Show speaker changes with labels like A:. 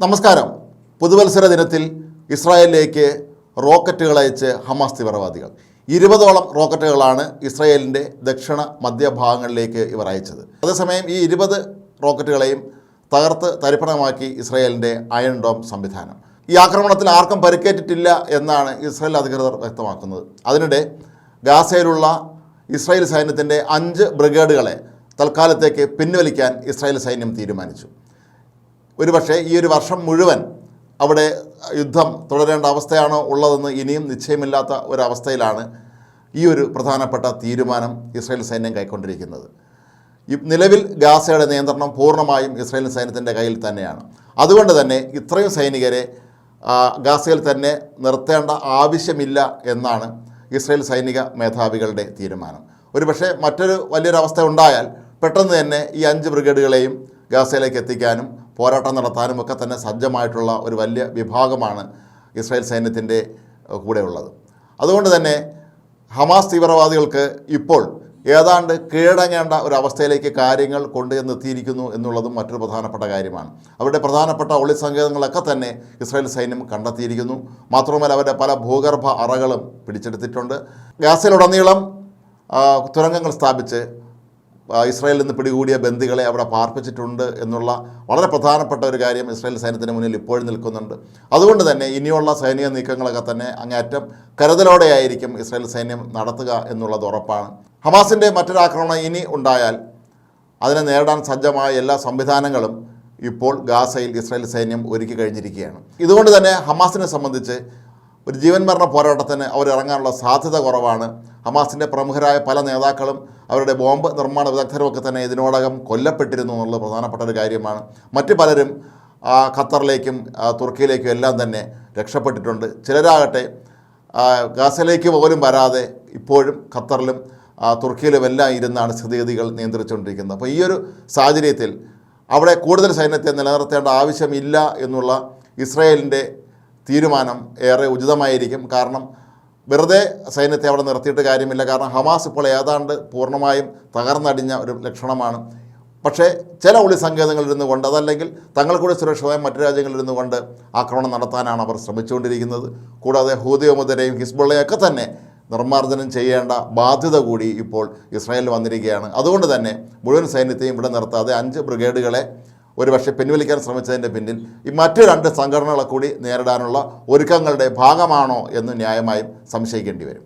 A: നമസ്കാരം. പുതുവത്സര ദിനത്തിൽ ഇസ്രായേലിലേക്ക് റോക്കറ്റുകൾ അയച്ച് ഹമാസ് തീവ്രവാദികൾ. ഇരുപതോളം റോക്കറ്റുകളാണ് ഇസ്രായേലിന്റെ ദക്ഷിണ മധ്യഭാഗങ്ങളിലേക്ക് ഇവർ അയച്ചത്. അതേസമയം ഈ ഇരുപത് റോക്കറ്റുകളെയും തകർത്ത് തരിപ്പണമാക്കി ഇസ്രായേലിന്റെ അയൺ ഡോം സംവിധാനം. ഈ ആക്രമണത്തിൽ ആർക്കും പരിക്കേറ്റിട്ടില്ല എന്നാണ് ഇസ്രായേൽ അധികൃതർ വ്യക്തമാക്കുന്നത്. അതിനിടെ ഗാസയിലുള്ള ഇസ്രായേൽ സൈന്യത്തിന്റെ അഞ്ച് ബ്രിഗേഡുകളെ തൽക്കാലത്തേക്ക് പിൻവലിക്കാൻ ഇസ്രായേൽ സൈന്യം തീരുമാനിച്ചു. ഒരുപക്ഷെ ഈ ഒരു വർഷം മുഴുവൻ അവിടെ യുദ്ധം തുടരേണ്ട അവസ്ഥയാണോ ഉള്ളതെന്ന് ഇനിയും നിശ്ചയമില്ലാത്ത ഒരവസ്ഥയിലാണ് ഈ ഒരു പ്രധാനപ്പെട്ട തീരുമാനം ഇസ്രായേൽ സൈന്യം കൈക്കൊണ്ടിരിക്കുന്നത്. നിലവിൽ ഗാസയുടെ നിയന്ത്രണം പൂർണമായും ഇസ്രായേൽ സൈന്യത്തിന്റെ കയ്യിൽ തന്നെയാണ്. അതുകൊണ്ട് തന്നെ ഇത്രയും സൈനികരെ ഗാസയിൽ തന്നെ നിർത്തേണ്ട ആവശ്യമില്ല എന്നാണ് ഇസ്രായേൽ സൈനിക മേധാവികളുടെ തീരുമാനം. ഒരുപക്ഷെ മറ്റൊരു വലിയൊരവസ്ഥ ഉണ്ടായാൽ പെട്ടെന്ന് തന്നെ ഈ അഞ്ച് ബ്രിഗേഡുകളെയും ഗാസയിലേക്ക് എത്തിക്കാനും പോരാട്ടം നടത്താനും ഒക്കെ തന്നെ സജ്ജമായിട്ടുള്ള ഒരു വലിയ വിഭാഗമാണ് ഇസ്രായേൽ സൈന്യത്തിന്റെ കൂടെ കൂടെയുള്ളത്. അതുകൊണ്ട് തന്നെ ഹമാസ് തീവ്രവാദികൾക്ക് ഇപ്പോൾ ഏതാണ്ട് കീഴടങ്ങേണ്ട ഒരു അവസ്ഥയിലേക്ക് കാര്യങ്ങൾ കൊണ്ടുചെന്നെത്തിയിരിക്കുന്നു എന്നുള്ളതും മറ്റൊരു പ്രധാനപ്പെട്ട കാര്യമാണ്. അവരുടെ പ്രധാനപ്പെട്ട ഒളി സങ്കേതങ്ങളൊക്കെ തന്നെ ഇസ്രായേൽ സൈന്യം കണ്ടെത്തിയിരിക്കുന്നു. മാത്രമല്ല അവരുടെ പല ഭൂഗർഭ അറകളും പിടിച്ചെടുത്തിട്ടുണ്ട്. ഗാസയിലുടനീളം തുരങ്കങ്ങൾ സ്ഥാപിച്ച് ഇസ്രായേലിൽ നിന്ന് പിടികൂടിയ ബന്ദികളെ അവിടെ പാർപ്പിച്ചിട്ടുണ്ട് എന്നുള്ള വളരെ പ്രധാനപ്പെട്ട ഒരു കാര്യം ഇസ്രായേൽ സൈന്യത്തിന് മുന്നിൽ ഇപ്പോഴും നിൽക്കുന്നുണ്ട്. അതുകൊണ്ട് തന്നെ ഇനിയുള്ള സൈനിക നീക്കങ്ങളൊക്കെ തന്നെ അങ്ങേയറ്റം കരുതലോടെയായിരിക്കും ഇസ്രായേൽ സൈന്യം നടത്തുക എന്നുള്ളത് ഉറപ്പാണ്. ഹമാസിന്റെ മറ്റൊരാക്രമണം ഇനി ഉണ്ടായാൽ അതിനെ നേരിടാൻ സജ്ജമായ എല്ലാ സംവിധാനങ്ങളും ഇപ്പോൾ ഗാസയിൽ ഇസ്രായേൽ സൈന്യം ഒരുക്കി കഴിഞ്ഞിരിക്കുകയാണ്. ഇതുകൊണ്ട് തന്നെ ഹമാസിനെ സംബന്ധിച്ച് ഒരു ജീവൻ മരണ പോരാട്ടത്തിന് അവരിറങ്ങാനുള്ള സാധ്യത കുറവാണ്. ഹമാസിന്റെ പ്രമുഖരായ പല നേതാക്കളും അവരുടെ ബോംബ് നിർമ്മാണ വിദഗ്ധരുമൊക്കെ തന്നെ ഇതിനോടകം കൊല്ലപ്പെട്ടിരുന്നു എന്നുള്ളത് പ്രധാനപ്പെട്ട ഒരു കാര്യമാണ്. മറ്റ് പലരും ഖത്തറിലേക്കും തുർക്കിയിലേക്കും എല്ലാം തന്നെ രക്ഷപ്പെട്ടിട്ടുണ്ട്. ചിലരാകട്ടെ ഗാസയിലേക്ക് പോലും വരാതെ ഇപ്പോഴും ഖത്തറിലും ആ, തുർക്കിയിലും എല്ലാം ഇരുന്നാണ് സ്ഥിതിഗതികൾ നിയന്ത്രിച്ചുകൊണ്ടിരിക്കുന്നത്. അപ്പോൾ ഈ ഒരു സാഹചര്യത്തിൽ അവിടെ കൂടുതൽ സൈന്യത്തെ നിലനിർത്തേണ്ട ആവശ്യമില്ല എന്നുള്ള ഇസ്രയേലിന്റെ തീരുമാനം ഏറെ ഉചിതമായിരിക്കും. കാരണം വെറുതെ സൈന്യത്തെ അവിടെ നിർത്തിയിട്ട് കാര്യമില്ല. കാരണം ഹമാസ് ഇപ്പോൾ ഏതാണ്ട് പൂർണമായും തകർന്നടിഞ്ഞ ഒരു ലക്ഷണമാണ്. പക്ഷേ ചില ഒളി സങ്കേതങ്ങളിൽ ഇരുന്നു കൊണ്ട് അതല്ലെങ്കിൽ തങ്ങൾ തങ്ങൾക്കൂടി സുരക്ഷിതമായ മറ്റു രാജ്യങ്ങളിൽ ഇരുന്നു കൊണ്ട് ആക്രമണം നടത്താനാണ് അവർ ശ്രമിച്ചുകൊണ്ടിരിക്കുന്നത്. കൂടാതെ ഹൂദിയോമുദരെയും ഹിസ്ബുള്ളയൊക്കെ തന്നെ നിർമ്മാർജനം ചെയ്യേണ്ട ബാധ്യത കൂടി ഇപ്പോൾ ഇസ്രായേലിൽ വന്നിരിക്കുകയാണ്. അതുകൊണ്ട് തന്നെ മുഴുവൻ സൈന്യത്തെയും ഇവിടെ നിർത്താതെ അഞ്ച് ബ്രിഗേഡുകളെ ഒരുപക്ഷെ പിൻവലിക്കാൻ ശ്രമിച്ചതിന്റെ പിന്നിൽ ഈ മറ്റു രണ്ട് സംഘടനകളെ കൂടി നേരിടാനുള്ള ഒരുക്കങ്ങളുടെ ഭാഗമാണോ എന്ന് ന്യായമായും സംശയിക്കേണ്ടി വരും.